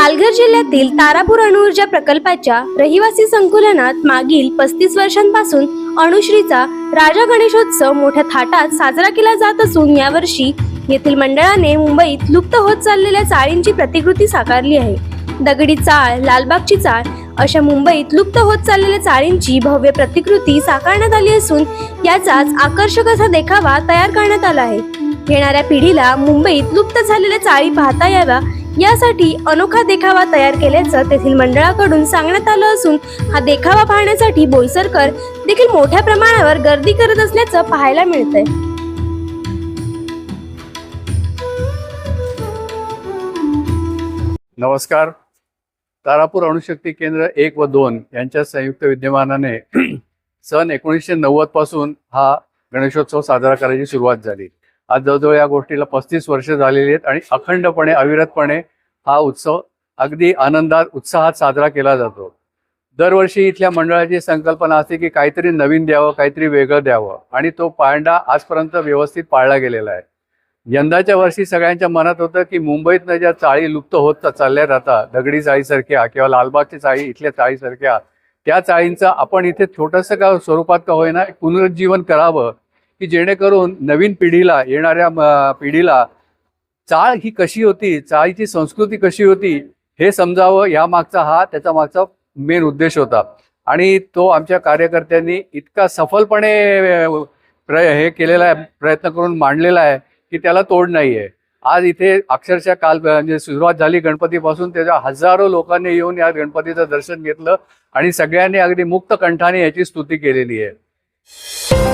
पालघर जिल्ह्यातील तारापूर अणुऊर्जा प्रकल्पाच्या रहिवासी संकुलनात मागील पस्तीस वर्षांपासून अणुश्रीचा राजा गणेशोत्सव मोठ्या थाटात साजरा केला जात असून यावर्षी येथील मंडळाने मुंबईत लुप्त होत चाललेल्या चाळींची प्रतिकृती साकारली आहे. दगडी चाळ लालबागची चाळ अशा मुंबईत लुप्त होत चाललेल्या चाळींची भव्य प्रतिकृती साकारण्यात आली असून याचाच आकर्षक असा देखावा तयार करण्यात आला आहे. येणाऱ्या पिढीला मुंबईत लुप्त झालेल्या चाळी पाहता याव्या यासाठी अनोखा देखावा तयार केल्याचं तेथील मंडळाकडून सांगण्यात आलं असून हा देखावा पाहण्यासाठी बोईसरकर देखील मोठ्या प्रमाणावर गर्दी करत असल्याचं पाहायला मिळतंय. नमस्कार. तारापूर अणुशक्ती केंद्र एक व दोन यांच्या संयुक्त विद्यमानाने सन एकोणीसशे नव्वदपासून हा गणेशोत्सव साजरा करायची सुरुवात झाली. आज जवळजवळ या गोष्टीला पस्तीस वर्ष झालेली आहेत आणि अखंडपणे अविरतपणे हा उत्सव अगदी आनंदात उत्साहात साजरा केला जातो. दरवर्षी इथल्या मंडळाची संकल्पना असते की काहीतरी नवीन द्यावं काहीतरी वेगळं द्यावं आणि तो पांडा आजपर्यंत व्यवस्थित पाळला गेलेला आहे. यंदाच्या वर्षी सगळ्यांच्या मनात होतं की मुंबईतनं ज्या चाळी लुप्त होत चालल्या जातात दगडी चाळीसारख्या किंवा लालबागची चाळी इथल्या चाळीसारख्या त्या चाळींचं आपण इथे छोटंसं का स्वरूपात का होईना पुनरुज्जीवन करावं की जेणेकरून नवीन पिढीला येणाऱ्या पिढीला चाळ ही कशी होती चाळीची संस्कृती कशी होती हे समजावं या मागचा हा त्याचा मागचा मेन उद्देश होता. आणि तो आमच्या कार्यकर्त्यांनी इतका सफलपणे प्र हे केलेला आहे प्रयत्न करून मांडलेला आहे की त्याला तोड नाही आहे आज इथे अक्षरशः काल म्हणजे सुरुवात झाली गणपतीपासून त्याच्या हजारो लोकांनी येऊन या गणपतीचं दर्शन घेतलं आणि सगळ्यांनी अगदी मुक्त कंठाने याची स्तुती केलेली आहे.